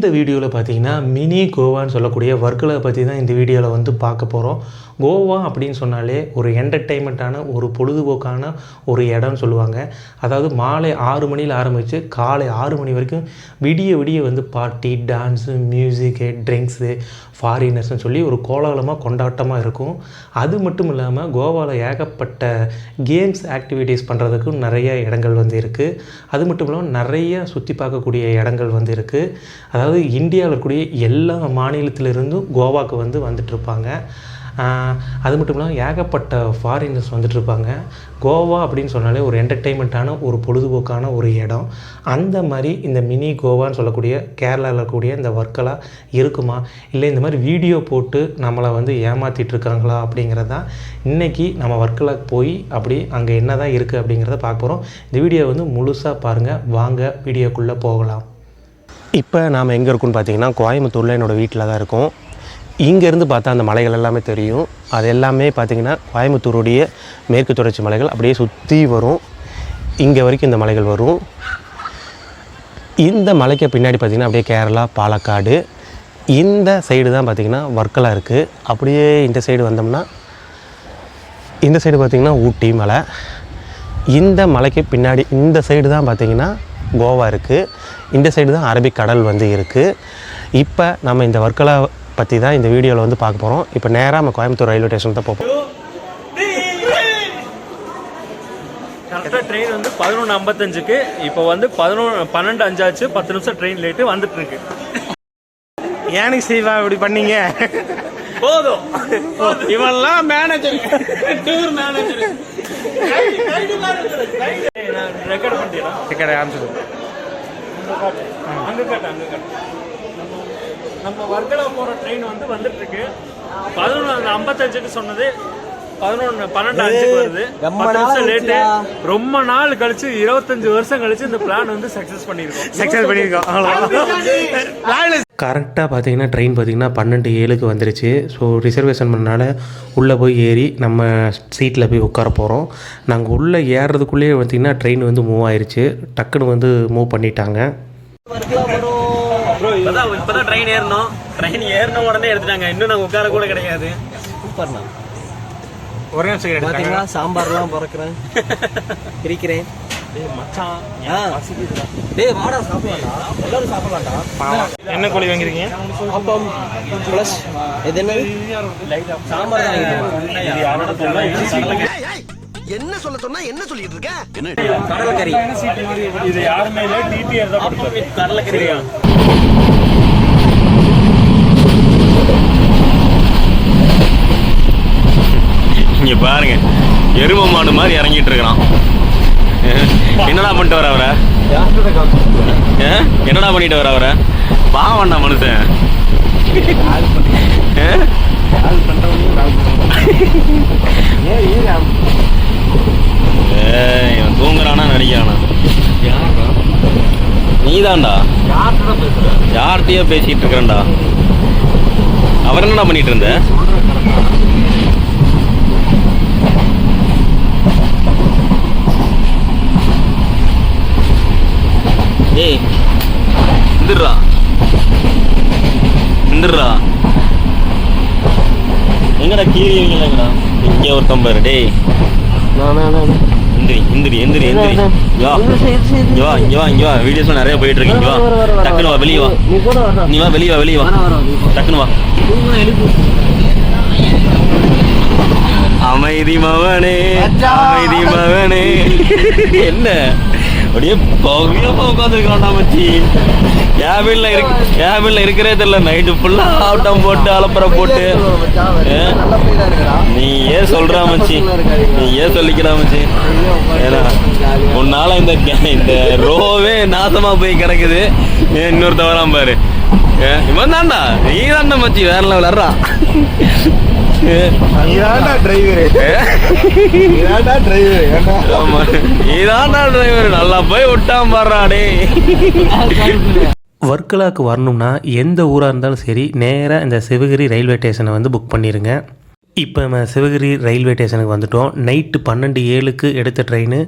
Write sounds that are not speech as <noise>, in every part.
இந்த வீடியோவில் பார்த்தீங்கன்னா மினி கோவான்னு சொல்லக்கூடிய வர்க்கலை பற்றி தான் இந்த வீடியோவில் வந்து பார்க்க போகிறோம் கோவா அப்படின்னு சொன்னாலே ஒரு என்டர்டெயின்மெண்ட்டான ஒரு பொழுதுபோக்கான ஒரு இடம்னு சொல்லுவாங்க. அதாவது மாலை ஆறு மணியில் ஆரம்பித்து காலை ஆறு மணி வரைக்கும் விடிய விடிய வந்து பார்ட்டி டான்ஸு மியூசிக்கு ட்ரிங்க்ஸு ஃபாரினர்ஸ்னு சொல்லி ஒரு கோலாகலமாக கொண்டாட்டமாக இருக்கும். அது மட்டும் இல்லாமல் கோவாவில் ஏகப்பட்ட கேம்ஸ் ஆக்டிவிட்டீஸ் பண்ணுறதுக்கும் நிறைய இடங்கள் வந்து இருக்குது அது மட்டும் இல்லாமல் நிறைய சுற்றி பார்க்கக்கூடிய இடங்கள் வந்து இருக்குது அதாவது இந்தியாவில் இருக்கக்கூடிய எல்லா மாநிலத்திலிருந்தும் கோவாக்கு வந்து வந்துட்டுருப்பாங்க. அது மட்டும் இல்லாமல் ஏகப்பட்ட ஃபாரினர்ஸ் வந்துட்டுருப்பாங்க. கோவா அப்படின்னு சொன்னாலே ஒரு என்டர்டெயின்மெண்ட்டான ஒரு பொழுதுபோக்கான ஒரு இடம். அந்த மாதிரி இந்த மினி கோவான்னு சொல்லக்கூடிய கேரளாவில் இருக்கக்கூடிய இந்த ஒர்க்கெல்லாம் இருக்குமா? இல்லை இந்த மாதிரி வீடியோ போட்டு நம்மளை வந்து ஏமாற்றிட்டு இருக்காங்களா அப்படிங்கிறது? தான் இன்றைக்கி நம்ம ஒர்க்கில் போய் அப்படி அங்கே என்ன தான் இருக்குது அப்படிங்கிறத பார்க்க போகிறோம் இந்த வீடியோ வந்து முழுசாக பாருங்கள் வாங்க வீடியோக்குள்ளே போகலாம். இப்போ நாம் எங்கே இருக்கோம்னு பார்த்தீங்கன்னா கோயம்புத்தூரில் என்னோடய வீட்டில் தான் இருக்கோம். இங்கேருந்து பார்த்தா அந்த மலைகள் எல்லாமே தெரியும். அது எல்லாமே பார்த்திங்கன்னா கோயம்புத்தூருடைய மேற்கு தொடர்ச்சி மலைகள் அப்படியே சுற்றி வரும். இங்கே வரைக்கும் இந்த மலைகள் வரும். இந்த மலைக்கு பின்னாடி பார்த்திங்கன்னா அப்படியே கேரளா பாலக்காடு இந்த சைடு தான் பார்த்திங்கன்னா வர்க்கலா இருக்குது அப்படியே இந்த சைடு வந்தோம்னா இந்த சைடு பார்த்திங்கன்னா ஊட்டி மலை. இந்த மலைக்கு பின்னாடி இந்த சைடு தான் பார்த்திங்கன்னா கோவா இருக்குது இந்த சைடு தான் அரபிக் கடல் வந்து இருக்குது இப்போ நம்ம இந்த வர்க்கலா பற்றி தான் இந்த வீடியோவில் வந்து பார்க்க போகிறோம் இப்போ நேராக நம்ம கோயம்புத்தூர் ரயில்வே ஸ்டேஷன் தான் போகிறோம் கரெக்டாக ட்ரெயின் வந்து பதினொன்று ஐம்பத்தஞ்சுக்கு. இப்போ வந்து பதினொன்று பன்னெண்டு அஞ்சாச்சு பத்து நிமிஷம் ட்ரெயின் லேட்டு வந்துட்டு இருக்கு. ஏனுக்கு செய்வா இப்படி பண்ணீங்க? போதும். இவன்லாம் மேனேஜர் டூர் மேனேஜர் ரெக்கார்ட் பண்ணிட்டீங்களா டிக்கெட் ஆரம்பிச்சது அங்க காட்டு அங்க காட்டு. நம்ம வர்க்கலா போற ட்ரெயின் வந்து வந்துட்டு இருக்கு பதினொன்று ஐம்பத்தஞ்சுக்கு சொன்னது. பதினொன்று பன்னெண்டு அஞ்சுக்கு வருது. பத்து நிமிஷம் லேட்டு ரொம்ப நாள் கழிச்சு இருபத்தஞ்சு வருஷம் கழிச்சு இந்த பிளான் வந்து சக்சஸ் பண்ணியிருக்கோம். சக்ஸஸ் பண்ணியிருக்கோம். கரெக்டாக பார்த்தீங்கன்னா ட்ரெயின் பார்த்தீங்கன்னா பன்னெண்டு ஏழுக்கு வந்துருச்சு. ஸோ ரிசர்வேஷன் பண்ணனால உள்ளே போய் ஏறி நம்ம சீட்டில் போய் உட்கார போகிறோம் நாங்கள் உள்ளே ஏறுறதுக்குள்ளேயே பார்த்தீங்கன்னா ட்ரெயின் வந்து மூவ் ஆயிருச்சு. டக்குன்னு வந்து மூவ் பண்ணிட்டாங்க. இப்பதான் இப்பதான் ட்ரெயின் ஏறணும். ட்ரெயின் ஏறின உடனே எடுத்துட்டாங்க. இன்னும் நாங்க உட்கார கூட கிடையாது. சூப்பர்ண்ணா ஒரே நிமிஷம் பாத்தீங்களா? சாம்பார்லாம் பறக்குறேன். <laughs> பிரிக்கிறேன். என்ன கோழி வாங்கியிருக்கீங்க? அப்பம் ப்ளஸ் இது என்ன சாம்பார் தான் என்ன சொல்ல சொன்னா என்ன சொல்லிட்டு இருக்க? கடலைக்கறி இது யாருமே இல்ல டிடிஆர் தான். கடலைக்கறியா இங்க பாருங்க எரும மாடு மாதிரி இறங்கிட்டு இருக்கிறான். என்னடா பண்ணிட்டு வர அவரை? என்னடா பண்ணிட்டு வர அவரை? பாவண்டா மனுஷன். இவன் தூங்குறானா நடிக்கிறானா? நீதான்டா. யார்கிட்டயோ பேசிட்டு இருக்கிறேன்டா. அவர் என்னடா பண்ணிட்டு இருந்த? ஏய் இந்துடுறா இந்துடுறா எங்கடா கீரியவங்களா இங்க ஒருத்தன் பாரு டேய். எந்திரி எந்திரி எந்திரி இங்க வா இங்க வா இங்க வா இங்க வா. வீடியோஸ்லாம் நிறைய போயிட்டு இருக்கு இங்க வா. டக்குனு வா வெளிய வா. நீ கூட வரணும் நீ வா வெளிய வா வெளிய வா. டக்குனு வா. அமைதி மவனே அமைதி மவனே. <laughs> என்ன? அப்படியே பவ்யமா உட்காந்துருக்கான்டா மச்சி. கேபின்ல இருக்கு கேபின்ல இருக்கிறே தெரியல. நைட்டு ஃபுல்லா ஆட்டம் போட்டு அலப்பற போட்டு. நீ ஏன் சொல்றா மச்சி? நீ ஏன் சொல்லிக்கிறா மச்சி? ஏன்னா உன்னால இந்த கே- இந்த ரோவே நாசமா போய் கிடக்குது. ஏன் இன்னொருத்த வரான் பாரு. ஏ, இவன் தான்டா நீ தான்டா மச்சி வேற லெவல் நீதான்டா டிரைவரு நீதான்டா டிரைவரு ஆமா. நீதான்டா டிரைவர் நல்லா போய் விட்டான் பாடுறா டேய். வர்க்கலாக்கு வரணும்னா எந்த ஊராக இருந்தாலும் சரி நேராக இந்த சிவகிரி ரயில்வே ஸ்டேஷனை வந்து புக் பண்ணிடுங்க இப்போ நம்ம சிவகிரி ரயில்வே ஸ்டேஷனுக்கு வந்துட்டோம். நைட்டு பன்னெண்டு ஏழுக்கு எடுத்த ட்ரெயின்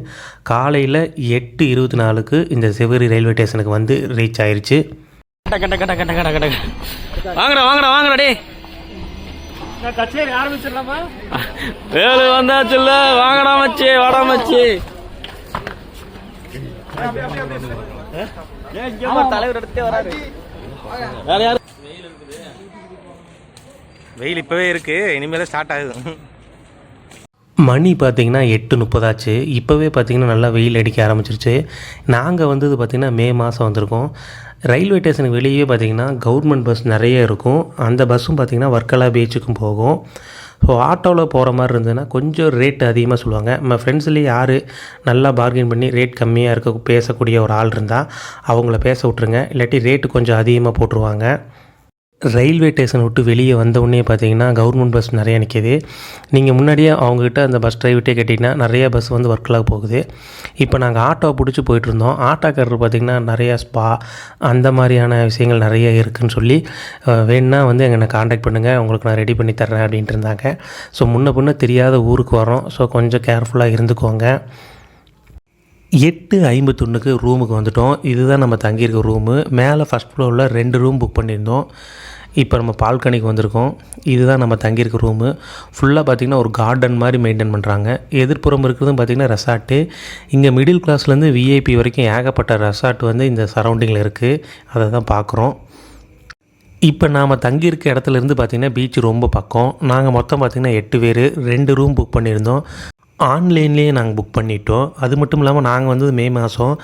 காலையில் எட்டு இருபத்தி நாலுக்கு இந்த சிவகிரி ரயில்வே ஸ்டேஷனுக்கு வந்து ரீச் டக்க. வாங்கடா வாங்கடா வாங்கடா டே கச்சேரி ஆரம்பிச்சிடலாமா? வேலு வந்தாச்சுல்ல வாங்கடா மச்சி வாடா மச்சி. தலைவர் எடுத்தே வராரு வேற யாரு வெயில் இப்பவே இருக்கு இனிமேல் ஸ்டார்ட் ஆகுது. மணி பார்த்திங்கன்னா எட்டு முப்பதாச்சு. இப்போவே பார்த்திங்கன்னா நல்லா வெயில் அடிக்க ஆரம்பிச்சிருச்சு. நாங்கள் வந்தது பார்த்திங்கன்னா மே மாதம் வந்திருக்கோம். ரயில்வே ஸ்டேஷனுக்கு வெளியே பார்த்திங்கன்னா கவர்மெண்ட் பஸ் நிறைய இருக்கும். அந்த பஸ்ஸும் பார்த்திங்கன்னா வர்க்கலா பீச்சுக்கும் போகும். ஸோ ஆட்டோவில் போகிற மாதிரி இருந்ததுன்னா கொஞ்சம் ரேட் அதிகமாக சொல்லுவாங்க. நம்ம ஃப்ரெண்ட்ஸ்லேயே யார் நல்லா பார்கெயின் பண்ணி ரேட் கம்மியாக இருக்க பேசக்கூடிய ஒரு ஆள் இருந்தால் அவங்கள பேச விட்ருங்க இல்லாட்டி ரேட்டு கொஞ்சம் அதிகமாக போட்டுருவாங்க. ரயில்வே ஸ்டேஷன் விட்டு வெளியே வந்த உடனே பார்த்தீங்கன்னா கவர்மெண்ட் பஸ் நிறைய நிற்கிது நீங்கள் முன்னாடியே அவங்ககிட்ட அந்த பஸ் டிரைவர்கிட்டே கேட்டிங்கன்னா நிறைய பஸ் வந்து ஒர்க்கெலாம் போகுது. இப்போ நாங்கள் ஆட்டோ பிடிச்சி போயிட்டுருந்தோம் ஆட்டோக்காரர் பார்த்திங்கன்னா நிறையா ஸ்பா அந்த மாதிரியான விஷயங்கள் நிறைய இருக்குதுன்னு சொல்லி வேணுன்னா வந்து எங்களை காண்டாக்ட் பண்ணுங்கள் உங்களுக்கு நான் ரெடி பண்ணி தர்றேன் அப்படின்ட்டு இருந்தாங்க. ஸோ முன்ன பின்ன தெரியாத ஊருக்கு வரோம் ஸோ கொஞ்சம் கேர்ஃபுல்லாக இருந்துக்கோங்க. எட்டு ஐம்பத்தொன்றுக்கு ரூமுக்கு வந்துட்டோம். இதுதான் நம்ம தங்கியிருக்க ரூமு மேலே ஃபஸ்ட் ஃப்ளோரில் ரெண்டு ரூம் புக் பண்ணியிருந்தோம். இப்போ நம்ம பால்கனிக்கு வந்திருக்கோம். இதுதான் நம்ம தங்கியிருக்க ரூமு. ஃபுல்லாக பார்த்திங்கன்னா ஒரு கார்டன் மாதிரி மெயின்டைன் பண்ணுறாங்க எதிர்ப்புறம் இருக்கிறதும் பார்த்திங்கன்னா ரெசார்ட்டு இங்கே மிடில் கிளாஸ்லேருந்து விஐபி வரைக்கும் ஏகப்பட்ட ரெசார்ட் வந்து இந்த சரௌண்டிங்கில் இருக்குது அதை தான் பார்க்குறோம். இப்போ நாம் தங்கியிருக்க இடத்துல இருந்து பார்த்திங்கன்னா பீச் ரொம்ப பக்கம். நாங்கள் மொத்தம் பார்த்திங்கன்னா எட்டு பேர். ரெண்டு ரூம் புக் பண்ணியிருந்தோம். ஆன்லைன்லேயே நாங்கள் புக் பண்ணிட்டோம். அது மட்டும் இல்லாமல் நாங்கள் வந்து மே மாதம்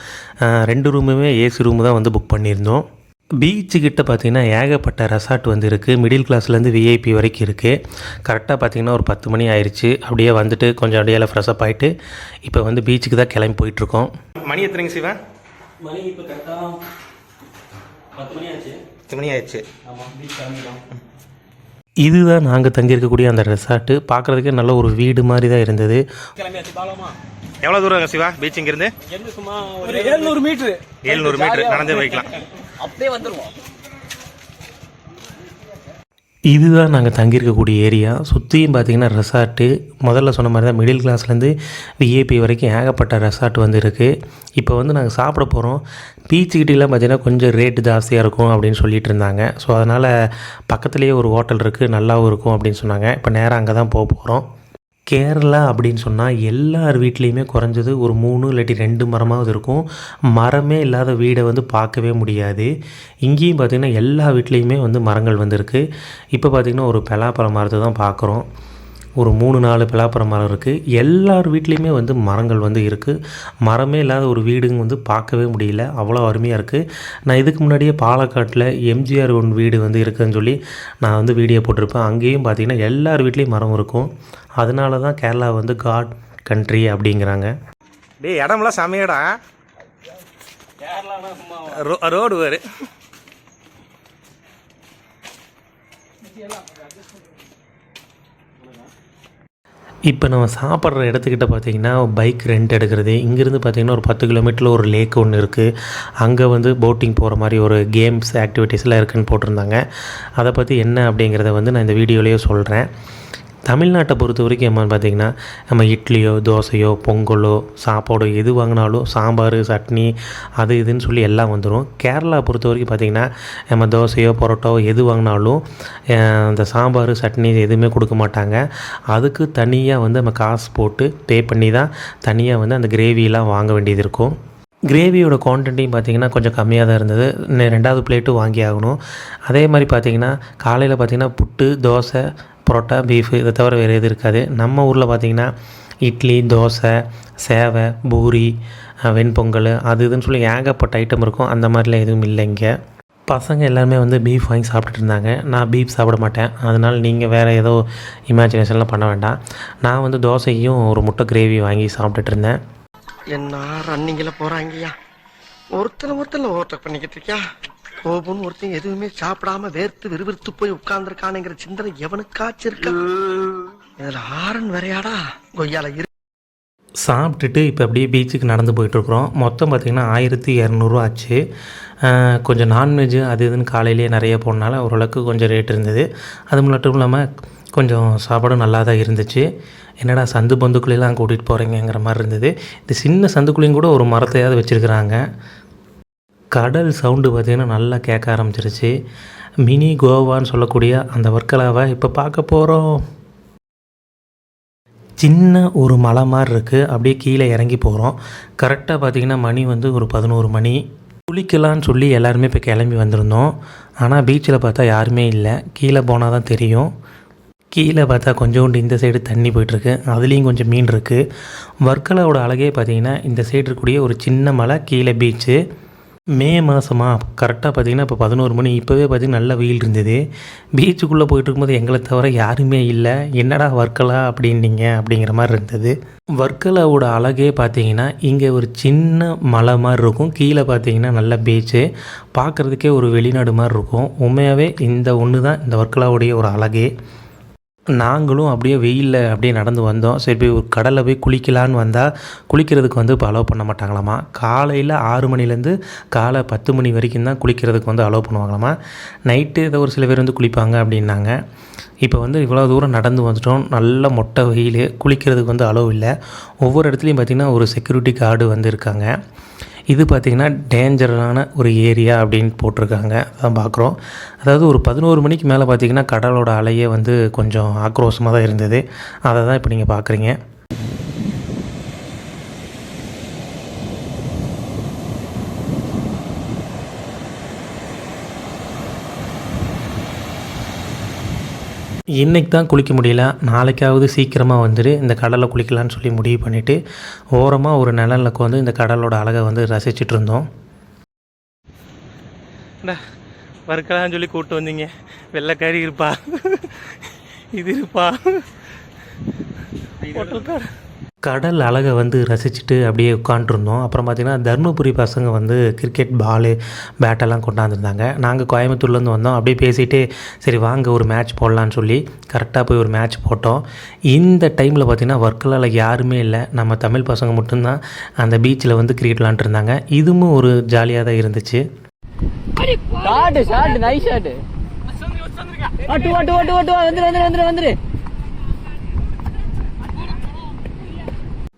ரெண்டு ரூமுமே ஏசி ரூமு தான் வந்து புக் பண்ணியிருந்தோம். பீச்சுக்கிட்ட பார்த்திங்கன்னா ஏகப்பட்ட ரெசார்ட் வந்து இருக்குது மிடில் கிளாஸ்லேருந்து விஐபி வரைக்கும் இருக்குது கரெக்டாக பார்த்திங்கன்னா ஒரு பத்து மணி ஆயிடுச்சு அப்படியே வந்துட்டு கொஞ்சம் அப்படியே ஃப்ரெஷ்அப் ஆகிட்டு இப்போ வந்து பீச்சுக்கு தான் கிளம்பி போயிட்டுருக்கோம். மணி எத்தனைங்க சிவா? மணி இப்போ கரெக்டாக பத்து மணி ஆச்சு. பத்து மணி ஆயிடுச்சு. ஆமாம் பீச் கிளம்பிடலாம் இதுதான் நாங்கள் தங்கியிருக்கக்கூடிய அந்த ரெசார்ட்டு பார்க்குறதுக்கே நல்ல ஒரு வீடு மாதிரி தான் இருந்தது. எவ்வளோ தூரம் சிவா பீச் இங்கிருந்து? எங்க சும்மா ஒரு எழுநூறு மீட்ரு. ஏழ்நூறு மீட்டர் நடந்தே போய்க்கலாம். அப்படியே வந்துருவோம். இதுதான் நாங்கள் தங்கியிருக்கக்கூடிய ஏரியா. சுற்றியும் பார்த்தீங்கன்னா ரெசார்ட்டு முதல்ல சொன்ன மாதிரி தான் மிடில் கிளாஸ்லேருந்து விஏபி வரைக்கும் ஏகப்பட்ட ரெசார்ட் வந்து இருக்குது இப்போ வந்து நாங்கள் சாப்பிட போகிறோம் பீச்சுக்கிட்டலாம் பார்த்திங்கன்னா கொஞ்சம் ரேட்டு ஜாஸ்தியாக இருக்கும் அப்படின்னு சொல்லிட்டு இருந்தாங்க. ஸோ அதனால் பக்கத்துலேயே ஒரு ஹோட்டல் இருக்குது நல்லாவும் இருக்கும் அப்படின்னு சொன்னாங்க. இப்போ நேராக அங்கே தான் போக போகிறோம் கேரளா அப்படின்னு சொன்னால் எல்லார் வீட்லேயுமே குறைஞ்சது ஒரு மூணு இல்லாட்டி ரெண்டு மரமாவது இருக்கும். மரமே இல்லாத வீடை வந்து பார்க்கவே முடியாது. இங்கேயும் பார்த்திங்கன்னா எல்லா வீட்லேயுமே வந்து மரங்கள் வந்திருக்கு. இப்போ பார்த்திங்கன்னா ஒரு பலாப்பழ மரத்தை தான் பார்க்குறோம் ஒரு மூணு நாலு பலாப்பழ மரம் இருக்குது எல்லார் வீட்லேயுமே வந்து மரங்கள் வந்து இருக்குது மரமே இல்லாத ஒரு வீடுங்க வந்து பார்க்கவே முடியல. அவ்வளோ அருமையாக இருக்குது நான் இதுக்கு முன்னாடியே பாலக்காட்டில் எம்ஜிஆர் ஒன் வீடு வந்து இருக்குதுன்னு சொல்லி நான் வந்து வீடியோ போட்டிருப்பேன். அங்கேயும் பார்த்தீங்கன்னா எல்லார் வீட்லேயும் மரம் இருக்கும். அதனால தான் கேரளா வந்து காட் கண்ட்ரி அப்படிங்கிறாங்க. டேய் இடம்லாம் செமையடா. ரோ- ரோடு வேறு. இப்போ நம்ம சாப்பிட்ற இடத்துக்கிட்ட பார்த்தீங்கன்னா பைக் ரெண்ட் எடுக்கிறது. இங்கேருந்து பார்த்தீங்கன்னா ஒரு பத்து கிலோமீட்டரில் ஒரு லேக் ஒன்று இருக்குது அங்கே வந்து போட்டிங் போகிற மாதிரி ஒரு கேம்ஸ் ஆக்டிவிட்டீஸ்லாம் இருக்குன்னு போட்டிருந்தாங்க. அதை பற்றி என்ன அப்படிங்கிறத வந்து நான் இந்த வீடியோலேயே சொல்கிறேன் தமிழ்நாட்டை பொறுத்த வரைக்கும் என்னன்னு பார்த்தீங்கன்னா நம்ம இட்லியோ தோசையோ பொங்கலோ சாப்பாடோ எது வாங்கினாலும் சாம்பார் சட்னி அது இதுன்னு சொல்லி எல்லாம் வந்துடும் கேரளா பொறுத்த வரைக்கும் பார்த்திங்கன்னா நம்ம தோசையோ பரோட்டாவோ எது வாங்கினாலும் இந்த அந்த சாம்பார் சட்னி எதுவுமே கொடுக்க மாட்டாங்க. அதுக்கு தனியாக வந்து நம்ம காசு போட்டு பே பண்ணி தான் தனியாக வந்து அந்த கிரேவிலாம் வாங்க வேண்டியது இருக்கும். கிரேவியோட குவான்டிட்டியும் பார்த்தீங்கன்னா கொஞ்சம் கம்மியாக தான் இருந்தது. இன்னும் ரெண்டாவது பிளேட்டு வாங்கி ஆகணும். அதே மாதிரி பார்த்திங்கன்னா காலையில் பார்த்தீங்கன்னா புட்டு தோசை பரோட்டா பீஃபு இதை தவிர வேறு எதுவும் இருக்காது. நம்ம ஊரில் பார்த்தீங்கன்னா இட்லி தோசை சேவை பூரி வெண்பொங்கல் அது இதுன்னு சொல்லி ஏகப்பட்ட ஐட்டம் இருக்கும். அந்த மாதிரிலாம் எதுவும் இல்லை இங்கே. பசங்க எல்லாருமே வந்து பீஃப் வாங்கி சாப்பிட்டுட்டு இருந்தாங்க. நான் பீஃப் சாப்பிட மாட்டேன். அதனால் நீங்கள் வேறு ஏதோ இமேஜினேஷன்லாம் பண்ண வேண்டாம். நான் வந்து தோசையும் ஒரு முட்டை கிரேவி வாங்கி சாப்பிட்டுட்டு இருந்தேன். என்ன ரன்னிங்கில் போறாங்கய்யா? ஒருத்தனை ஒருத்தன ஓவர்டேக் பண்ணிக்கிட்டு இருக்கியா? கோபம் ஒருத்தன் எதுவுமே சாப்பிடாம வேர்த்து விறுவிறுத்து போய் உட்கார்ந்துருக்கானுங்கிற சிந்தனை எவனுக்காச்சும் இருக்கா? இதுல ஆரன் வேறையாடா? கொய்யால இரு. சாப்பிட்டுட்டு இப்போ அப்படியே பீச்சுக்கு நடந்து போயிட்டுருக்குறோம். மொத்தம் பார்த்திங்கன்னா ஆயிரத்தி இரநூறுவா ஆச்சு. கொஞ்சம் நான்வெஜ் அது இதுன்னு காலையிலேயே நிறைய போனனால ஓரளவுக்கு கொஞ்சம் ரேட் இருந்தது. அது மட்டும் இல்லாமல் கொஞ்சம் சாப்பாடும் நல்லா தான் இருந்துச்சு. என்னடா சந்து பந்துக்குள்ளெல்லாம் கூட்டிகிட்டு போகிறீங்கிற மாதிரி இருந்தது. இந்த சின்ன சந்துக்குள்ளேயும் கூட ஒரு மரத்தையாவது வச்சுருக்குறாங்க. கடல் சவுண்டு பார்த்திங்கன்னா நல்லா கேட்க ஆரம்பிச்சிருச்சு. மினி கோவான்னு சொல்லக்கூடிய அந்த வர்க்கலாவை இப்போ பார்க்க போகிறோம் சின்ன ஒரு மலை மாதிரி இருக்குது அப்படியே கீழே இறங்கி போகிறோம் கரெக்டாக பார்த்திங்கன்னா மணி வந்து ஒரு பதினோரு மணி. குளிக்கலான்னு சொல்லி எல்லாருமே இப்போ கிளம்பி வந்திருந்தோம். ஆனால் பீச்சில் பார்த்தா யாருமே இல்லை. கீழே போனால் தான் தெரியும். கீழே பார்த்தா கொஞ்சோண்டு இந்த சைடு தண்ணி போயிட்டுருக்கு. அதுலேயும் கொஞ்சம் மீன் இருக்குது வர்க்கலாவோட அழகே பார்த்தீங்கன்னா இந்த சைடு இருக்கக்கூடிய ஒரு சின்ன மலை கீழே பீச்சு மே மாதமா கரெக்டாக பார்த்தீங்கன்னா இப்போ பதினோரு மணி. இப்போவே பார்த்தீங்கன்னா நல்ல வெயில் இருந்தது. பீச்சுக்குள்ளே போயிட்டு இருக்கும்போது எங்களை தவிர யாருமே இல்லை. என்னடா வர்க்கலா அப்படின்னீங்க? அப்படிங்கிற மாதிரி இருந்தது. வர்க்கலாவோட அழகே பார்த்தீங்கன்னா இங்கே ஒரு சின்ன மலை மாதிரி இருக்கும். கீழே பார்த்தீங்கன்னா நல்ல பீச்சு பார்க்குறதுக்கே ஒரு வெளிநாடு மாதிரி இருக்கும். உண்மையாகவே இந்த ஒன்று தான் இந்த வர்க்கலாவுடைய ஒரு அழகே. நாங்களும் அப்படியே வெயிலில் அப்படியே நடந்து வந்தோம். சரி போய் ஒரு கடலில் போய் குளிக்கலான்னு வந்தால் குளிக்கிறதுக்கு வந்து இப்போ அலோவ் பண்ண மாட்டாங்களாமா? காலையில் ஆறு மணிலேருந்து காலை பத்து மணி வரைக்கும் தான் குளிக்கிறதுக்கு வந்து அலோவ் பண்ணுவாங்களாமா? நைட்டு ஏதோ ஒரு சில பேர் வந்து குளிப்பாங்க அப்படின்னாங்க. இப்போ வந்து இவ்வளோ தூரம் நடந்து வந்துட்டோம். நல்ல மொட்டை வெயில் குளிக்கிறதுக்கு வந்து அலோவ் இல்லை. ஒவ்வொரு இடத்துலையும் பார்த்திங்கன்னா ஒரு செக்யூரிட்டி கார்டு வந்து இருக்காங்க. இது பார்த்திங்கன்னா டேஞ்சரான ஒரு ஏரியா அப்படின்னு போட்டிருக்காங்க. அதான் பார்க்குறோம். அதாவது ஒரு பதினோரு மணிக்கு மேலே பார்த்திங்கன்னா கடலோட அலையே வந்து கொஞ்சம் ஆக்ரோஷமாக தான் இருந்தது. அதை தான் இப்போ நீங்கள் பார்க்குறீங்க. இன்றைக்கி தான் குளிக்க முடியல. நாளைக்காவது சீக்கிரமாக வந்துட்டு இந்த கடலில் குளிக்கலான்னு சொல்லி முடிவு பண்ணிவிட்டு ஓரமாக ஒரு நிழலில் உட்காந்து இந்த கடலோட அழகை வந்து ரசிச்சிட்டு இருந்தோம். வறுக்கலான்னு சொல்லி கூப்பிட்டு வந்தீங்க. வெள்ளைக்காரி இருப்பா. இது இருப்பா. கடல் அழகை வந்து ரசிச்சுட்டு அப்படியே உட்காண்ட்ருந்தோம் அப்புறம் பார்த்திங்கன்னா தருமபுரி பசங்க வந்து கிரிக்கெட் பாலு பேட்டெல்லாம் கொண்டாந்துருந்தாங்க. நாங்கள் கோயம்புத்தூர்லேருந்து வந்தோம். அப்படியே பேசிகிட்டே சரி வாங்க ஒரு மேட்ச் போடலான்னு சொல்லி கரெக்டாக போய் ஒரு மேட்ச் போட்டோம். இந்த டைமில் பார்த்திங்கன்னா ஒர்க்கலால் யாருமே இல்லை. நம்ம தமிழ் பசங்க மட்டும்தான் அந்த பீச்சில் வந்து கிரிக்கெட் விளாண்டுருந்தாங்க. இதுவும் ஒரு ஜாலியாக தான் இருந்துச்சு. வந்துரு வந்துரு வந்துரு வந்துரு.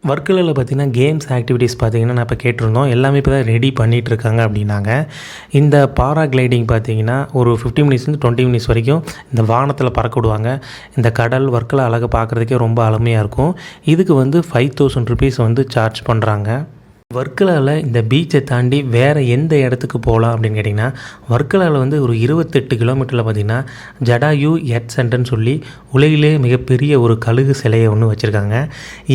வர்க்கலில் பார்த்தீங்கன்னா கேம்ஸ் ஆக்டிவிட்டீஸ் பார்த்திங்கன்னா நான் இப்போ கேட்டிருந்தோம். எல்லாமே இப்போ தான் ரெடி பண்ணிகிட்டு இருக்காங்க அப்படின்னாங்க. இந்த பாரா கிளைடிங் பார்த்தீங்கன்னா ஒரு ஃபிஃப்டி மினிட்ஸ்லேருந்து டுவெண்ட்டி மினிட்ஸ் வரைக்கும் இந்த வானத்தில் பறக்க விடுவாங்க. இந்த கடல் ஒர்க்கில் அழகை பார்க்குறதுக்கே ரொம்ப அருமையாக இருக்கும். இதுக்கு வந்து ஃபைவ் தௌசண்ட் ருபீஸ் வந்து சார்ஜ் பண்ணுறாங்க வர்க்கலாவில் இந்த பீச்சை தாண்டி வேறு எந்த இடத்துக்கு போகலாம் அப்படின்னு கேட்டிங்கன்னா வர்க்கலாவில் வந்து ஒரு இருபத்தெட்டு கிலோமீட்டரில் பார்த்திங்கன்னா ஜடாயு எட் சென்டர்னு சொல்லி உலகிலே மிகப்பெரிய ஒரு கழுகு சிலையை ஒன்று வச்சுருக்காங்க.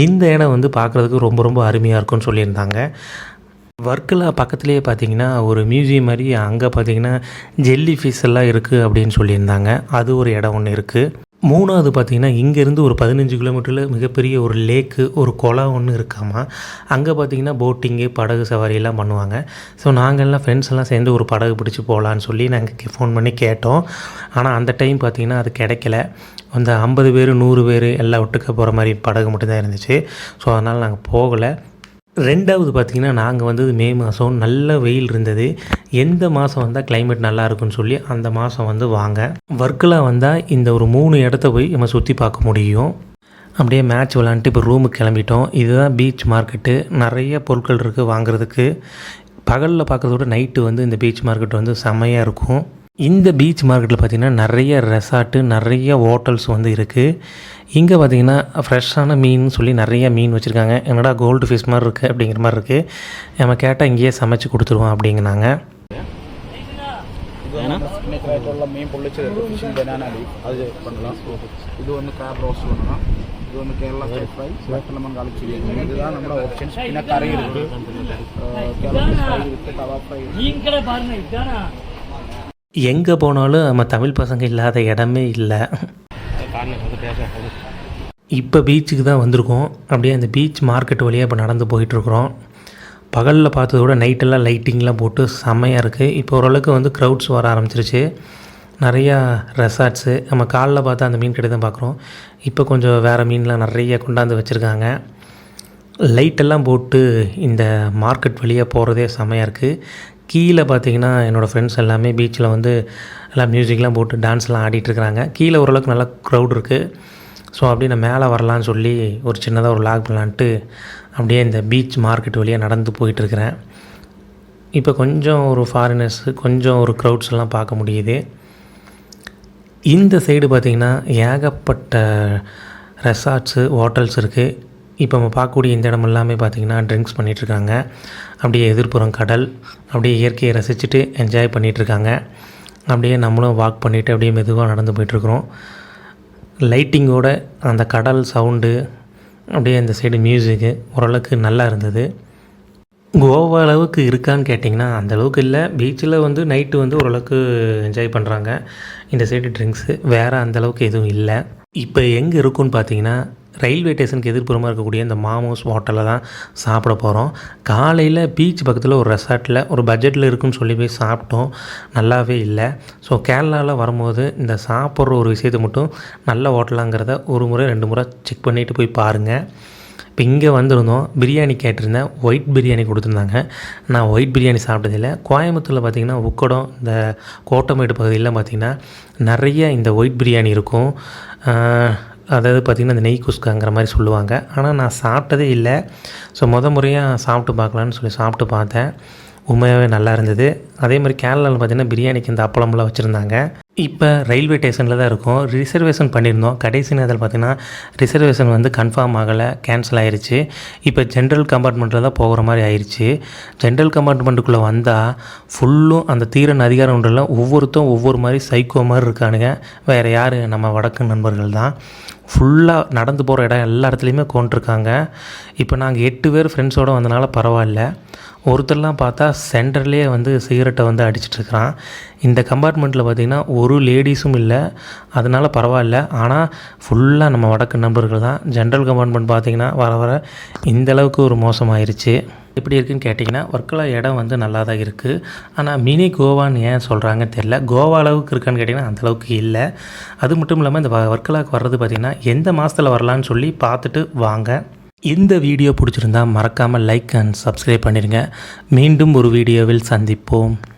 இந்த இடம் வந்து பார்க்குறதுக்கு ரொம்ப ரொம்ப அருமையாக இருக்கும்னு சொல்லியிருந்தாங்க. வர்க்கலா பக்கத்துலேயே பார்த்தீங்கன்னா ஒரு மியூசியம் மாதிரி அங்கே பார்த்தீங்கன்னா ஜெல்லி ஃபிஷ் எல்லாம் இருக்குது அப்படின்னு சொல்லியிருந்தாங்க. அது ஒரு இடம் ஒன்று இருக்குது மூணாவது பார்த்தீங்கன்னா இங்கேருந்து ஒரு பதினஞ்சு கிலோமீட்டரில் மிகப்பெரிய ஒரு லேக்கு ஒரு குளம் ஒன்று இருக்காமா? அங்கே பார்த்தீங்கன்னா போட்டிங்கு படகு சவாரி எல்லாம் பண்ணுவாங்க. ஸோ நாங்கள்லாம் ஃப்ரெண்ட்ஸ் எல்லாம் சேர்ந்து ஒரு படகு பிடிச்சி போகலான்னு சொல்லி நாங்கள் ஃபோன் பண்ணி கேட்டோம். ஆனால் அந்த டைம் பார்த்திங்கன்னா அது கிடைக்கல. அந்த ஐம்பது பேர் நூறு பேர் எல்லாம் ஒட்டுக்க போகிற மாதிரி படகு மட்டும்தான் இருந்துச்சு. ஸோ அதனால் நாங்கள் போகலை. ரெண்டாவது பார்த்திங்கன்னா நாங்கள் வந்தது மே மாதம் நல்ல வெயில் இருந்தது. எந்த மாதம் வந்தால் கிளைமேட் நல்லா இருக்கும்னு சொல்லி அந்த மாதம் வந்து வாங்க. ஒர்க்கெலாம் வந்தால் இந்த ஒரு மூணு இடத்த போய் நம்ம சுற்றி பார்க்க முடியும். அப்படியே மேட்ச் விளாண்டுட்டு இப்போ ரூமுக்கு கிளம்பிட்டோம். இதுதான் பீச் மார்க்கெட்டு நிறைய பொருட்கள் இருக்குது வாங்குறதுக்கு. பகலில் பார்க்குறத விட நைட்டு வந்து இந்த பீச் மார்க்கெட் வந்து செம்மையாக இருக்கும். இந்த பீச் மார்க்கெட்டில் பார்த்தீங்கன்னா நிறைய ரெசார்ட்டு நிறைய ஹோட்டல்ஸ் வந்து இருக்குது இங்கே பார்த்தீங்கன்னா ஃப்ரெஷ்ஷான மீன் சொல்லி நிறைய மீன் வச்சுருக்காங்க. என்னடா கோல்டு ஃபிஷ் மாதிரி இருக்குது அப்படிங்கிற மாதிரி இருக்குது நம்ம கேட்டால் இங்கேயே சமைச்சு கொடுத்துருவோம் அப்படிங்கிறாங்க. மீன் பொள்ளிச்சது ஃபிஷிங் அது பண்ணலாம் இது வந்து கேப் ரோஸ்ட் பண்ணலாம் இது வந்து Kerala cat fry black lemon இதுதான் நம்மளோட ஆப்ஷன்ஸ் கறி இருக்குது கேரளா ஃப்ரை இருக்குது கவாப் ஃப்ரை இருக்குது எங்கே போனாலும் நம்ம தமிழ் பசங்க இல்லாத இடமே இல்லை. இப்போ பீச்சுக்கு தான் வந்திருக்கோம். அப்படியே அந்த பீச் மார்க்கெட் வழியாக இப்போ நடந்து போயிட்டுருக்குறோம். பகலில் பார்த்தத விட நைட்டெல்லாம் லைட்டிங்லாம் போட்டு செம்மையாக இருக்குது இப்போ ஓரளவுக்கு வந்து க்ரௌட்ஸ் வர ஆரம்பிச்சிருச்சு. நிறையா ரெசார்ட்ஸு நம்ம காலைல பார்த்து அந்த மீன் கடை தான் பார்க்குறோம். இப்போ கொஞ்சம் வேறு மீன்லாம் நிறைய கொண்டாந்து வச்சுருக்காங்க. லைட்டெல்லாம் போட்டு இந்த மார்க்கெட் வழியாக போகிறதே செமையாக இருக்குது கீழே பார்த்தீங்கன்னா என்னோடய ஃப்ரெண்ட்ஸ் எல்லாமே பீச்சில் வந்து எல்லாம் மியூசிக்லாம் போட்டு டான்ஸ்லாம் ஆடிட்டுருக்குறாங்க கீழே ஓரளவுக்கு நல்லா க்ரௌட் இருக்குது ஸோ அப்படியே நான் மேலே வரலான்னு சொல்லி ஒரு சின்னதாக ஒரு லாக் பண்ணலான்ட்டு அப்படியே இந்த பீச் மார்க்கெட் வழியாக நடந்து போயிட்டுருக்கிறேன் இப்போ கொஞ்சம் ஒரு ஃபாரினர்ஸ் கொஞ்சம் ஒரு க்ரௌட்ஸ் எல்லாம் பார்க்க முடியுது. இந்த சைடு பார்த்திங்கன்னா ஏகப்பட்ட ரெசார்ட்ஸு ஹோட்டல்ஸ் இருக்குது இப்போ நம்ம பார்க்கக்கூடிய இந்த இடம் எல்லாமே பார்த்திங்கன்னா ட்ரிங்க்ஸ் பண்ணிகிட்ருக்காங்க அப்படியே எதிர்ப்புறம் கடல் அப்படியே இயற்கையை ரசிச்சுட்டு என்ஜாய் பண்ணிகிட்ருக்காங்க அப்படியே நம்மளும் வாக் பண்ணிவிட்டு அப்படியே மெதுவாக நடந்து போயிட்டுருக்குறோம். லைட்டிங்கோட அந்த கடல் சவுண்டு அப்படியே இந்த சைடு மியூசிக்கு ஓரளவுக்கு நல்லா இருந்தது. கோவா அளவுக்கு இருக்கான்னு கேட்டிங்கன்னா அந்த அளவுக்கு இல்லை. பீச்சில் வந்து நைட்டு வந்து ஓரளவுக்கு என்ஜாய் பண்ணுறாங்க இந்த சைடு ட்ரிங்க்ஸு வேறு அந்தளவுக்கு எதுவும் இல்லை. இப்போ எங்கே இருக்குன்னு பார்த்தீங்கன்னா ரயில்வே ஸ்டேஷனுக்கு எதிர்ப்புறமாக இருக்கக்கூடிய இந்த மாமோஸ் ஹோட்டலில் தான் சாப்பிட போகிறோம் காலையில் பீச் பக்கத்தில் ஒரு ரெசார்ட்டில் ஒரு பட்ஜெட்டில் இருக்குன்னு சொல்லி போய் சாப்பிட்டோம். நல்லாவே இல்லை. ஸோ கேரளாவில் வரும்போது இந்த சாப்பிட்ற ஒரு விஷயத்தை மட்டும் நல்ல ஹோட்டலாங்கிறத ஒரு முறை ரெண்டு முறை செக் பண்ணிவிட்டு போய் பாருங்கள் இப்போ இங்கே வந்திருந்தோம். பிரியாணி கேட்டிருந்தேன். ஒயிட் பிரியாணி கொடுத்துருந்தாங்க. நான் ஒயிட் பிரியாணி சாப்பிட்டதில்ல கோயம்புத்தூரில் பார்த்திங்கன்னா உக்கடம் இந்த கோட்டமேடு பகுதியில் பார்த்திங்கன்னா நிறைய இந்த ஒயிட் பிரியாணி இருக்கும். அதாவது பார்த்திங்கன்னா அந்த நெய் குஸ்காங்கிற மாதிரி சொல்லுவாங்க. ஆனால் நான் சாப்பிட்டதே இல்லை. ஸோ முத முறையாக சாப்பிட்டு பார்க்கலான்னு சொல்லி சாப்பிட்டு பார்த்தேன். உண்மையாகவே நல்லா இருந்தது. அதே மாதிரி கேரளாவில் பார்த்திங்கன்னா பிரியாணிக்கு இந்த அப்பளம்லாம் வச்சுருந்தாங்க. இப்போ ரயில்வே ஸ்டேஷனில் தான் இருக்கோம். ரிசர்வேஷன் பண்ணியிருந்தோம். கடைசி நேரத்தில் பார்த்திங்கன்னா ரிசர்வேஷன் வந்து கன்ஃபார்ம் ஆகலை. கேன்சல் ஆயிடுச்சு இப்போ ஜென்ரல் கம்பார்ட்மெண்ட்டில் தான் போகிற மாதிரி ஆயிடுச்சு ஜென்ரல் கம்பார்ட்மெண்ட்டுக்குள்ளே வந்தால் ஃபுல்லும் அந்த தீரன் அதிகாரம் ஒன்றில் ஒவ்வொருத்தரும் ஒவ்வொரு மாதிரி சைக்கோ மாதிரி இருக்கானுங்க. வேறு யார்? நம்ம வடக்கு நண்பர்கள் தான். ஃபுல்லாக நடந்து போகிற இடம் எல்லா இடத்துலையுமே கொண்டிருக்காங்க. இப்போ நாங்கள் எட்டு பேர் ஃப்ரெண்ட்ஸோடு வந்தனால பரவாயில்ல. ஒருத்தர்லாம் பார்த்தா சென்டர்லேயே வந்து சிகரெட்டை வந்து அடிச்சிட்டு இருக்கிறான். இந்த கம்பார்ட்மெண்ட்டில் பார்த்திங்கன்னா ஒரு லேடிஸும் இல்லை. அதனால் பரவாயில்ல. ஆனால் ஃபுல்லாக நம்ம வடக்கு நண்பர்கள் தான். ஜென்ரல் கம்பார்ட்மெண்ட் பார்த்திங்கன்னா வர வர இந்த அளவுக்கு ஒரு மோசமாயிருச்சு. எப்படி இருக்குன்னு கேட்டிங்கன்னா வர்க்கலா இடம் வந்து நல்லா தான் இருக்குது ஆனால் மினி கோவான்னு ஏன் சொல்கிறாங்கன்னு தெரில கோவா அளவுக்கு இருக்கான்னு கேட்டிங்கன்னா அந்தளவுக்கு இல்லை. அது மட்டும் இல்லாமல் இந்த வ- வர்றது பார்த்திங்கன்னா எந்த மாதத்தில் வரலான்னு சொல்லி பார்த்துட்டு வாங்க. இந்த வீடியோ பிடிச்சிருந்தா மறக்காமல் லைக் அண்ட் சப்ஸ்கிரைப் பண்ணிடுங்க மீண்டும் ஒரு வீடியோவில் சந்திப்போம்.